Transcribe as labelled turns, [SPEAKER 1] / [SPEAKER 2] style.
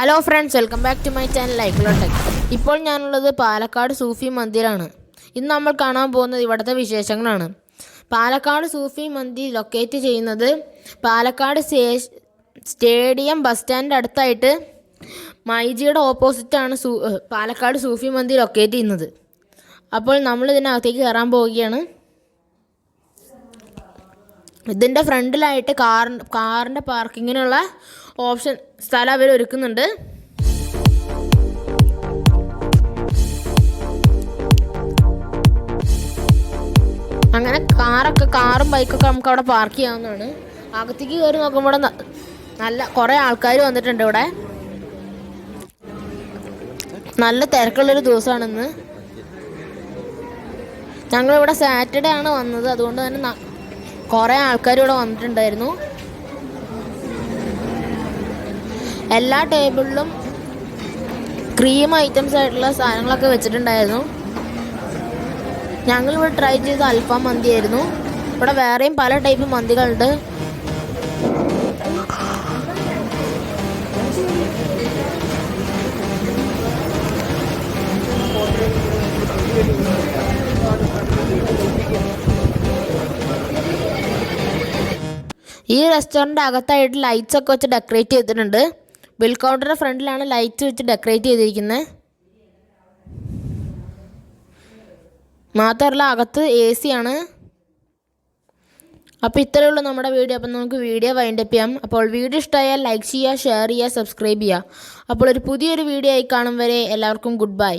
[SPEAKER 1] Hello friends welcome back to my channel ലൈക്ലോ tech ഇപ്പോൾ ഞാനുള്ളത് പാലക്കാട് സൂഫി മന്ദിരാണ്. ഇന്ന് നമ്മൾ കാണാൻ പോകുന്നത് ഇവിടുത്തെ വിശേഷങ്ങളാണ്. പാലക്കാട് സൂഫി മന്ദിർ ലൊക്കേറ്റ് ചെയ്യുന്നത് പാലക്കാട് സ്റ്റേ- സ്റ്റേഡിയം ബസ് സ്റ്റാൻഡ് അടുത്തായിട്ട് മൈജിയുടെ ഓപ്പോസിറ്റാണ് സൂ പാലക്കാട് സൂഫി മന്ദിർ ലൊക്കേറ്റ് ചെയ്യുന്നത്. അപ്പോൾ നമ്മൾ ഇതിനകത്തേക്ക് കയറാൻ പോവുകയാണ്. ഇതിന്റെ ഫ്രണ്ടിലായിട്ട് കാർ കാറിന്റെ പാർക്കിങ്ങിനുള്ള ഓപ്ഷൻ സ്ഥലം അവർ ഒരുക്കുന്നുണ്ട്. അങ്ങനെ കാറൊക്കെ കാറും ബൈക്കൊക്കെ നമുക്ക് അവിടെ പാർക്ക് ചെയ്യാവുന്നതാണ്. അകത്തേക്ക് കയറി നോക്കുമ്പോൾ നല്ല കുറേ ആൾക്കാർ വന്നിട്ടുണ്ട് ഇവിടെ. നല്ല തിരക്കുള്ളൊരു ദിവസമാണിന്ന് ഞങ്ങളിവിടെ സാറ്റർഡേ ആണ് വന്നത്. അതുകൊണ്ട് തന്നെ കുറേ ആൾക്കാർ ഇവിടെ വന്നിട്ടുണ്ടായിരുന്നു. എല്ലാ ടേബിളിലും ക്രീം ഐറ്റംസ് ആയിട്ടുള്ള സാധനങ്ങളൊക്കെ വെച്ചിട്ടുണ്ടായിരുന്നു. ഞങ്ങളിവിടെ ട്രൈ ചെയ്ത അൽഫാം മന്തിയായിരുന്നു. ഇവിടെ വേറെയും പല ടൈപ്പ് മന്തികളുണ്ട്. ഈ റെസ്റ്റോറന്റ് അകത്തായിട്ട് ലൈറ്റ്സ് ഒക്കെ വെച്ച് ഡെക്കറേറ്റ് ചെയ്തിട്ടുണ്ട്. ബിൽ കൗണ്ടറിന്റെ ഫ്രണ്ടിലാണ് ലൈറ്റ് വെച്ച് ഡെക്കറേറ്റ് ചെയ്തിരിക്കുന്നത്. മാത്രമല്ല അകത്ത് എ സി ആണ്. അപ്പോൾ ഇത്രയേ ഉള്ളൂ നമ്മുടെ വീഡിയോ അപ്പം നമുക്ക് വീഡിയോ വൈൻഡ് അപ്പ് ചെയ്യാം. അപ്പോൾ വീഡിയോ ഇഷ്ടമായാൽ ലൈക്ക് ചെയ്യുക ഷെയർ ചെയ്യുക സബ്സ്ക്രൈബ് ചെയ്യുക. അപ്പോൾ ഒരു പുതിയൊരു വീഡിയോ ആയി കാണും വരെ എല്ലാവർക്കും ഗുഡ് ബൈ